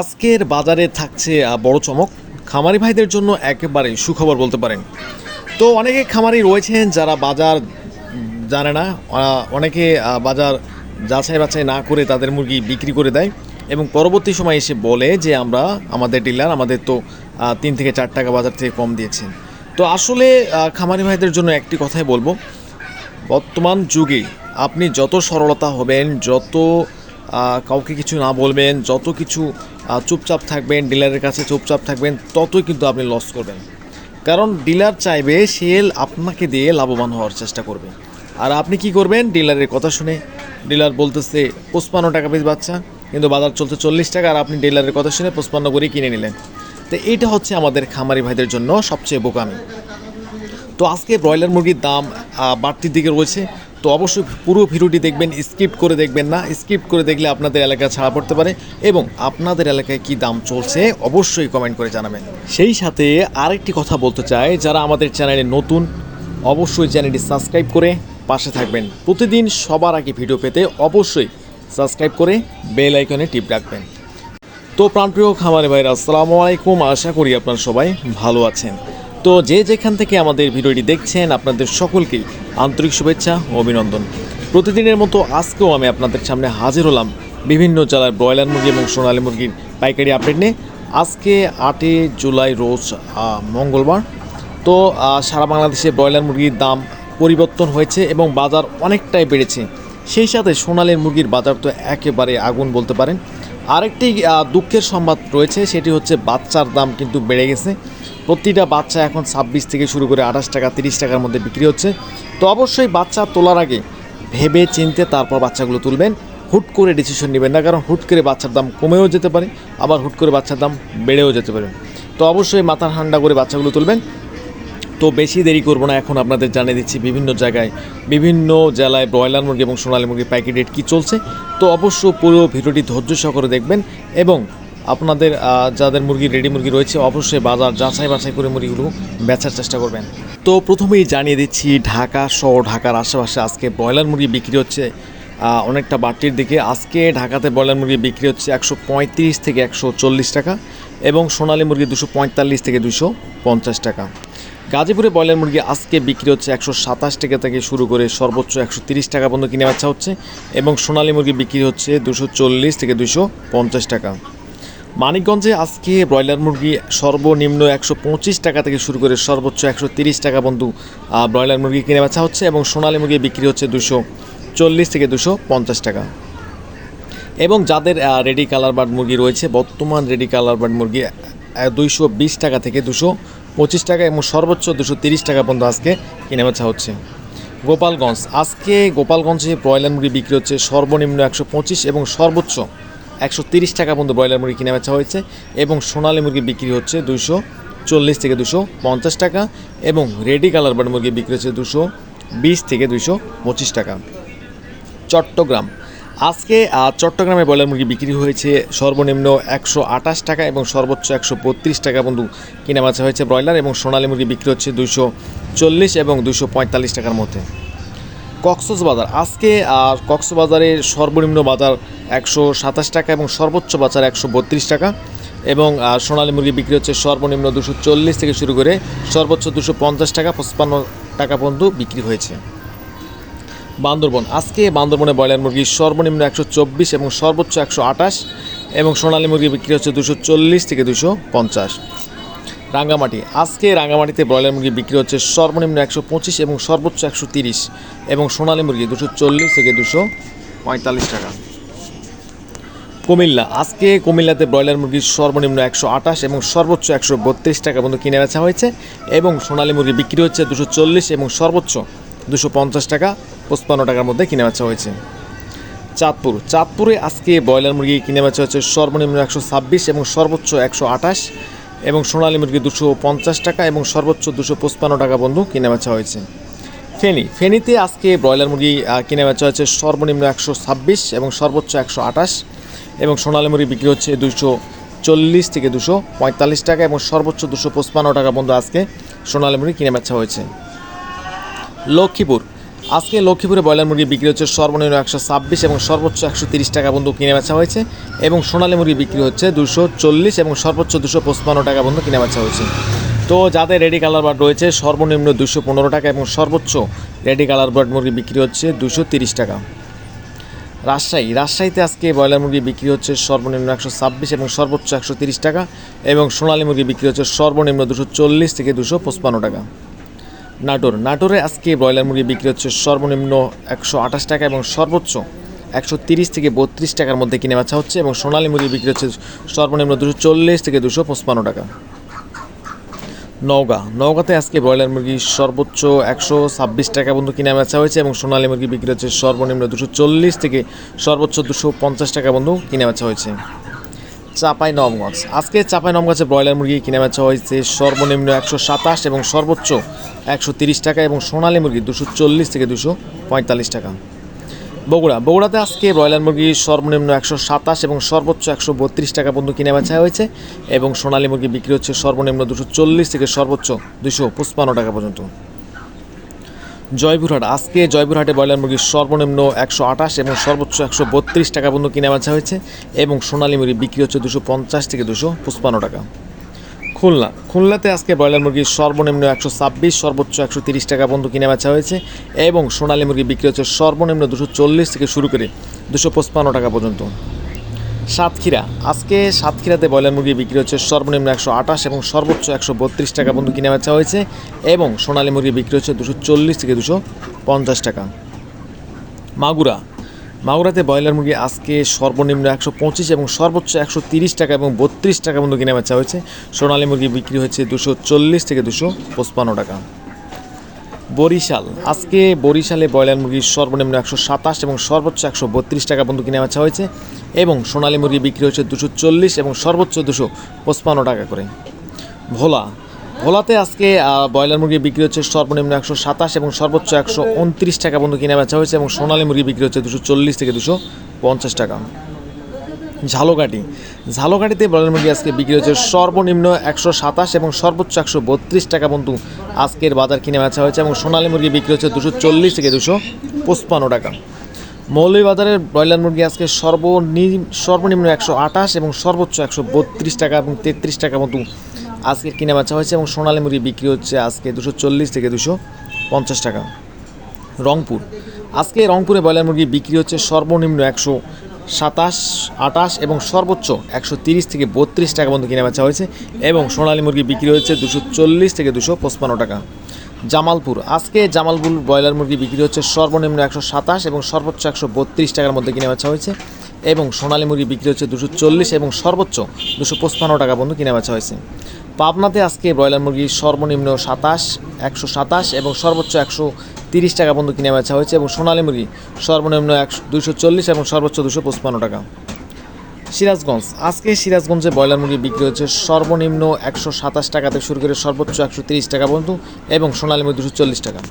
আজকের বাজারে থাকছে বড় চমক। খামারি ভাইদের জন্য একেবারে সুখবর বলতে পারেন। তো অনেকে খামারি রয়েছেন যারা বাজার জানে না অনেকে বাজার যাচাই বাছাই না করে তাদের মুরগি বিক্রি করে দেয় এবং পরবর্তী সময় এসে বলে যে আমরা, আমাদের ডিলার আমাদের তো তিন থেকে চার টাকা বাজার থেকে কম দিয়েছেন। তো আসলে খামারি ভাইদের জন্য একটি কথাই বলব, বর্তমান যুগে আপনি যত সরলতা হবেন, যত কাউকে কিছু না বলবেন, যত কিছু চুপচাপ থাকবেন, ডিলারের কাছে চুপচাপ থাকবেন, ততই কিন্তু আপনি লস করবেন। কারণ ডিলার চাইবে সেল আপনাকে দিয়ে লাভবান হওয়ার চেষ্টা করবে। আর আপনি কি করবেন? ডিলারের কথা শুনে ডিলার বলতেছে, পঁচপান্ন টাকা পিস বাচ্চা, কিন্তু বাজার চলছে চল্লিশ টাকা। আর আপনি ডিলারের কথা শুনে পঁচপান্ন করে কিনে নিলেন। তো এইটা হচ্ছে আমাদের খামারি ভাইদের জন্য সবচেয়ে বোকামি। তো আজকে ব্রয়লার মুরগির দাম বাড়তির দিকে রয়েছে। তো অবশ্যই পুরো ভিডিওটি দেখবেন, স্কিপ করে দেখবেন না। স্কিপ করে দেখলে আপনাদের এলাকা ছাড়া পড়তে পারে এবং আপনাদের এলাকায় কি দাম চলছে অবশ্যই কমেন্ট করে জানাবেন। সেই সাথে আরেকটি কথা বলতে চাই, যারা আমাদের চ্যানেলে নতুন, অবশ্যই চ্যানেলটি সাবস্ক্রাইব করে পাশে থাকবেন। প্রতিদিন সবার আগে ভিডিও পেতে অবশ্যই সাবস্ক্রাইব করে বেল আইকনে টিপ রাখবেন। তো প্রাণপ্রিয় খামারে ভাইরা, আসসালামু আলাইকুম। আশা করি আপনারা সবাই ভালো আছেন। তো যে যেখান থেকে আমাদের ভিডিওটি দেখছেন, আপনাদের সকলকেই আন্তরিক শুভেচ্ছা ও অভিনন্দন। প্রতিদিনের মতো আজকেও আমি আপনাদের সামনে হাজির হলাম বিভিন্ন জেলার ব্রয়লার মুরগি এবং সোনালী মুরগির পাইকারি আপডেট নিয়ে। আজকে আটই জুলাই রোজ মঙ্গলবার। তো সারা বাংলাদেশে ব্রয়লার মুরগির দাম পরিবর্তন হয়েছে এবং বাজার অনেকটাই বেড়েছে। সেই সাথে সোনালীর মুরগির বাজার তো একেবারে আগুন বলতে পারেন। আরেকটি দুঃখের সংবাদ রয়েছে, সেটি হচ্ছে বাচ্চার দাম কিন্তু বেড়ে গেছে। প্রতিটা বাচ্চা এখন ছাব্বিশ থেকে শুরু করে আঠাশ টাকা, তিরিশ টাকার মধ্যে বিক্রি হচ্ছে। তো অবশ্যই বাচ্চা তোলার আগে ভেবে চিনতে তারপর বাচ্চাগুলো তুলবেন। হুট করে ডিসিশন নেবেন না, কারণ হুট করে বাচ্চার দাম কমেও যেতে পারে, আবার হুট করে বাচ্চার দাম বেড়েও যেতে পারে। তো অবশ্যই মাথা ঠান্ডা করে বাচ্চাগুলো তুলবেন। তো বেশি দেরি করব না, এখন আপনাদের জানিয়ে দিচ্ছি বিভিন্ন জায়গায়, বিভিন্ন জেলায় ব্রয়লার মুরগি এবং সোনালী মুরগির প্যাকেট রেট কী চলছে। তো অবশ্য পুরো ভিডিওটি ধৈর্য সহকারে দেখবেন এবং আপনাদের যাদের মুরগি রেডি মুরগি রয়েছে, অবশ্যই বাজার যাচাই বাছাই করে মুরগিগুলো বেচার চেষ্টা করবেন। তো প্রথমেই জানিয়ে দিচ্ছি, ঢাকা সহ ঢাকার আশেপাশে আজকে ব্রয়লার মুরগি বিক্রি হচ্ছে অনেকটা বাড়তির দিকে। আজকে ঢাকাতে ব্রয়লার মুরগি বিক্রি হচ্ছে একশো পঁয়ত্রিশ থেকে একশো চল্লিশ টাকা এবং সোনালী মুরগি দুশো পঁয়তাল্লিশ থেকে দুশো পঞ্চাশ টাকা। গাজীপুরে ব্রয়লার মুরগি আজকে বিক্রি হচ্ছে একশো সাতাশ টাকা থেকে শুরু করে সর্বোচ্চ একশো তিরিশ টাকা পর্যন্ত কিনে বাচ্চা হচ্ছে এবং সোনালী মুরগি বিক্রি হচ্ছে দুশো চল্লিশ থেকে দুশো পঞ্চাশ টাকা। মানিকগঞ্জে আজকে ব্রয়লার মুরগি সর্বনিম্ন একশো পঁচিশ টাকা থেকে শুরু করে সর্বোচ্চ একশো তিরিশ টাকা আহ, ব্রয়লার মুরগি কিনে বেচা হচ্ছে এবং সোনালী মুরগি বিক্রি হচ্ছে দুশো চল্লিশ থেকে দুশো পঞ্চাশ টাকা। এবং যাদের রেডি কালার বার্ড মুরগি রয়েছে বর্তমান রেডি কালার বার্ড মুরগি দুইশো বিশ টাকা থেকে দুশো পঁচিশ টাকা এবং সর্বোচ্চ দুশো তিরিশ টাকা পর্যন্ত আজকে কিনে বেচা হচ্ছে। গোপালগঞ্জ আজকে গোপালগঞ্জে ব্রয়লার মুরগি বিক্রি হচ্ছে সর্বনিম্ন একশো পঁচিশ এবং সর্বোচ্চ একশো তিরিশ টাকা পর্যন্ত ব্রয়লার মুরগি কিনে বেচা হয়েছে এবং সোনালী মুরগি বিক্রি হচ্ছে দুশো চল্লিশ থেকে দুশো পঞ্চাশ টাকা এবং রেডি কালার বার্ড মুরগি বিক্রি হচ্ছে দুশো বিশ থেকে দুশো পঁচিশ টাকা। চট্টগ্রাম। আজকে চট্টগ্রামে ব্রয়লার মুরগি বিক্রি হয়েছে সর্বনিম্ন একশো আঠাশ টাকা এবং সর্বোচ্চ একশো বত্রিশ টাকা বন্ধু কিনে বেচা হয়েছে ব্রয়লার এবং সোনালী মুরগি বিক্রি হচ্ছে দুশো চল্লিশ এবং দুশো পঁয়তাল্লিশ টাকার মধ্যে। কক্সবাজার। আজকে কক্সবাজারের সর্বনিম্ন বাজার একশো সাতাশ টাকা এবং সর্বোচ্চ বাজার একশো বত্রিশ টাকা। এবং সোনালী মুরগি বিক্রি হচ্ছে সর্বনিম্ন দুশো চল্লিশ থেকে শুরু করে সর্বোচ্চ দুশো পঞ্চাশ টাকা, পঁচপান্ন টাকা পর্যন্ত বিক্রি হয়েছে। বান্দরবন, আজকে বান্দরবনে ব্রয়লার মুরগি সর্বনিম্ন একশো চব্বিশ এবং সর্বোচ্চ একশো আঠাশ এবং সোনালী মুরগি বিক্রি হচ্ছে দুশো চল্লিশ থেকে দুশো পঞ্চাশ। রাঙ্গামাটি, আজকে রাঙ্গামাটিতে ব্রয়লার মুরগি বিক্রি হচ্ছে সর্বনিম্ন একশো পঁচিশ এবং সর্বোচ্চ একশো তিরিশ এবং সোনালী মুরগি দুশো চল্লিশ থেকে দুশো পঁয়তাল্লিশ টাকা। কুমিল্লা। আজকে কুমিল্লাতে ব্রয়লার মুরগির সর্বনিম্ন একশো আঠাশ এবং সর্বোচ্চ একশো বত্রিশ টাকা পর্যন্ত কিনে বেচা হয়েছে এবং সোনালী মুরগি বিক্রি হচ্ছে দুশো চল্লিশ এবং সর্বোচ্চ দুশো পঞ্চাশ টাকা, পঁচপান্ন টাকার মধ্যে কিনে বেচা হয়েছে। চাঁদপুর। চাঁদপুরে আজকে ব্রয়লার মুরগি কিনে বেচা হচ্ছে সর্বনিম্ন একশো ছাব্বিশ এবং সর্বোচ্চ একশো আঠাশ এবং সোনালী মুরগি দুশো পঞ্চাশ টাকা এবং সর্বোচ্চ দুশো পঁচপান্ন টাকা বন্ধু কিনে বেচা হয়েছে। ফেনী। ফেনীতে আজকে ব্রয়লার মুরগি কিনে বেচা হচ্ছে সর্বনিম্ন একশো ছাব্বিশ এবং সর্বোচ্চ একশো আঠাশ এবং সোনালী মুরগি বিক্রি হচ্ছে দুশো চল্লিশ থেকে দুশো পঁয়তাল্লিশ টাকা এবং সর্বোচ্চ দুশো পঁচপান্ন টাকা বন্ধু আজকে সোনালী মুরগি কিনে বেচা হয়েছে। লক্ষ্মীপুর। আজকে লক্ষ্মীপুরে ব্রয়লার মুরগি বিক্রি হচ্ছে সর্বনিম্ন একশো ছাব্বিশ এবং সর্বোচ্চ একশো তিরিশ টাকা বন্ধু কিনে বেচা হয়েছে এবং সোনালী মুরগি বিক্রি হচ্ছে দুশো চল্লিশ এবং সর্বোচ্চ দুশো পঁচপান্ন টাকা বন্ধু কিনে বেচা হয়েছে। তো যাদের রেডি কালার বার্ড রয়েছে, সর্বনিম্ন দুশো পনেরো টাকা এবং সর্বোচ্চ রেডি কালার বার্ড মুরগি বিক্রি হচ্ছে দুশো তিরিশ টাকা। রাজশাহী, রাজশাহীতে আজকে ব্রয়লার মুরগি বিক্রি হচ্ছে সর্বনিম্ন একশো ছাব্বিশ এবং সর্বোচ্চ একশো তিরিশ টাকা এবং সোনালী মুরগি বিক্রি হচ্ছে সর্বনিম্ন দুশো চল্লিশ থেকে দুশো পঁচপান্ন টাকা। নাটোর, নাটোরে আজকে ব্রয়লার মুরগি বিক্রি হচ্ছে সর্বনিম্ন একশো আঠাশ টাকা এবং সর্বোচ্চ একশো তিরিশ থেকে বত্রিশ টাকার মধ্যে কিনে বেচা হচ্ছে এবং সোনালী মুরগি বিক্রি হচ্ছে সর্বনিম্ন দুশো চল্লিশ থেকে দুশো পঁচপান্ন টাকা। নওগাঁ। নওগাঁতে আজকে ব্রয়লার মুরগি সর্বোচ্চ একশো ছাব্বিশ টাকা বন্ধু কিনে বেচা হয়েছে এবং সোনালী মুরগি বিক্রি হচ্ছে সর্বনিম্ন দুশো চল্লিশ থেকে সর্বোচ্চ দুশো পঞ্চাশ টাকা বন্ধু কিনে বেচা হয়েছে। চাপাই নবগঞ্জ। আজকে চাপাই নবগঞ্জে ব্রয়লার মুরগি কিনে বেচা হয়েছে সর্বনিম্ন একশো সাতাশ এবং সর্বোচ্চ একশো তিরিশ টাকা এবং সোনালী মুরগি দুশো চল্লিশ থেকে দুশো পঁয়তাল্লিশ টাকা। বগুড়া। বগুড়াতে আজকে ব্রয়লার মুরগি সর্বনিম্ন একশো সাতাশ এবং সর্বোচ্চ একশো বত্রিশ টাকা পর্যন্ত কিনে বেচা হয়েছে এবং সোনালী মুরগি বিক্রি হচ্ছে সর্বনিম্ন দুশো চল্লিশ থেকে সর্বোচ্চ দুশো পঁচপান্ন টাকা পর্যন্ত। জয়পুরহাট। আজকে জয়পুরহাটে ব্রয়লার মুরগির সর্বনিম্ন একশো আঠাশ এবং সর্বোচ্চ একশো বত্রিশ টাকা পর্যন্ত কিনে বেচা হয়েছে এবং সোনালী মুরগি বিক্রি হচ্ছে দুশো পঞ্চাশ থেকে দুশো পঁচপান্ন টাকা। খুলনা। খুলনাতে আজকে ব্রয়লার মুরগির সর্বনিম্ন একশো ছাব্বিশ, সর্বোচ্চ একশো তিরিশ টাকা পর্যন্ত কিনে বেচা হয়েছে এবং সোনালী মুরগি বিক্রি হচ্ছে সর্বনিম্ন দুশো চল্লিশ থেকে শুরু করে দুশো পঁচপান্ন টাকা পর্যন্ত। সাতক্ষীরা। আজকে সাতক্ষীরাতে ব্রয়লার মুরগি বিক্রি হচ্ছে সর্বনিম্ন একশো আঠাশ এবং সর্বোচ্চ একশো বত্রিশ টাকা পর্যন্ত কিনে বেচা হয়েছে এবং সোনালী মুরগি বিক্রি হচ্ছে দুশো চল্লিশ থেকে দুশো পঞ্চাশ টাকা। মাগুরা। মাগুরাতে ব্রয়লার মুরগি আজকে সর্বনিম্ন একশো পঁচিশ এবং সর্বোচ্চ একশো তিরিশ টাকা এবং বত্রিশ টাকা পর্যন্ত কিনে বেচা হয়েছে। সোনালী মুরগি বিক্রি হচ্ছে দুশো চল্লিশ থেকে দুশো পঁচপান্ন টাকা। বরিশাল। আজকে বরিশালে ব্রয়লার মুরগির সর্বনিম্ন একশো সাতাশ এবং সর্বোচ্চ একশো বত্রিশ টাকা পর্যন্ত কিনে বেচা হয়েছে এবং সোনালী মুরগি বিক্রি হচ্ছে দুশো চল্লিশ এবং সর্বোচ্চ দুশো পঁচপান্ন টাকা করে। ভোলা। ভোলাতে আজকে ব্রয়লার মুরগি বিক্রি হচ্ছে সর্বনিম্ন একশো সাতাশ এবং সর্বোচ্চ একশো উনত্রিশ টাকা পর্যন্ত কিনে বেচা হয়েছে এবং সোনালী মুরগি বিক্রি হচ্ছে দুশো চল্লিশ থেকে দুশো পঞ্চাশ টাকা। ঝালকাঠি। ঝালকাঠিতে ব্রয়লার মুরগি আজকে বিক্রি হচ্ছে সর্বনিম্ন একশো সাতাশ এবং সর্বোচ্চ একশো বত্রিশ টাকা পর্যন্ত আজকের বাজার কিনে বেচা হয়েছে এবং সোনালী মুরগি বিক্রি হচ্ছে দুশো চল্লিশ থেকে দুশো পঁচপান্ন টাকা। মৌলভীবাজারের ব্রয়লার মুরগি আজকে সর্বনিম্ন সর্বনিম্ন একশো আঠাশ এবং সর্বোচ্চ একশো বত্রিশ টাকা এবং তেত্রিশ টাকা মতো আজকের কিনে বেচা হয়েছে এবং সোনালী মুরগি বিক্রি হচ্ছে আজকে দুশো চল্লিশ থেকে দুশো পঞ্চাশ টাকা। রংপুর। আজকে রংপুরে ব্রয়লার মুরগি বিক্রি হচ্ছে সর্বনিম্ন একশো সাতাশ, আটাশ এবং সর্বোচ্চ একশো তিরিশ থেকে বত্রিশ টাকা পর্যন্ত কিনে বেচা হয়েছে এবং সোনালী মুরগি বিক্রি হচ্ছে দুশো চল্লিশ থেকে দুশো পঁচপান্ন টাকা। জামালপুর। আজকে জামালপুর ব্রয়লার মুরগি বিক্রি হচ্ছে সর্বনিম্ন একশো সাতাশ এবং সর্বোচ্চ একশো বত্রিশ টাকার মধ্যে কিনে বেচা হয়েছে এবং সোনালী মুরগি বিক্রি হচ্ছে দুশো চল্লিশ এবং সর্বোচ্চ দুশো পঁচপান্ন টাকা পর্যন্ত কিনে বেচা হয়েছে। পাবনাতে আজকে ব্রয়লার মুরগি সর্বনিম্ন সাতাশ, একশো সাতাশ এবং সর্বোচ্চ একশো তিরিশ টাকা পর্যন্ত কিনে বেচা হয়েছে এবং সোনালী মুরগি সর্বনিম্ন একশো দুশো চল্লিশ এবং সর্বোচ্চ দুশো পঁচপান্ন টাকা। সিরাজগঞ্জ, আজকে সিরাজগঞ্জে ব্রয়লার মুরগি বিক্রি হচ্ছে সর্বনিম্ন একশো সাতাশ টাকা থেকে শুরু করে সর্বোচ্চ একশো তিরিশ টাকা পর্যন্ত এবং সোনালী মুরগি দুশো চল্লিশ টাকা।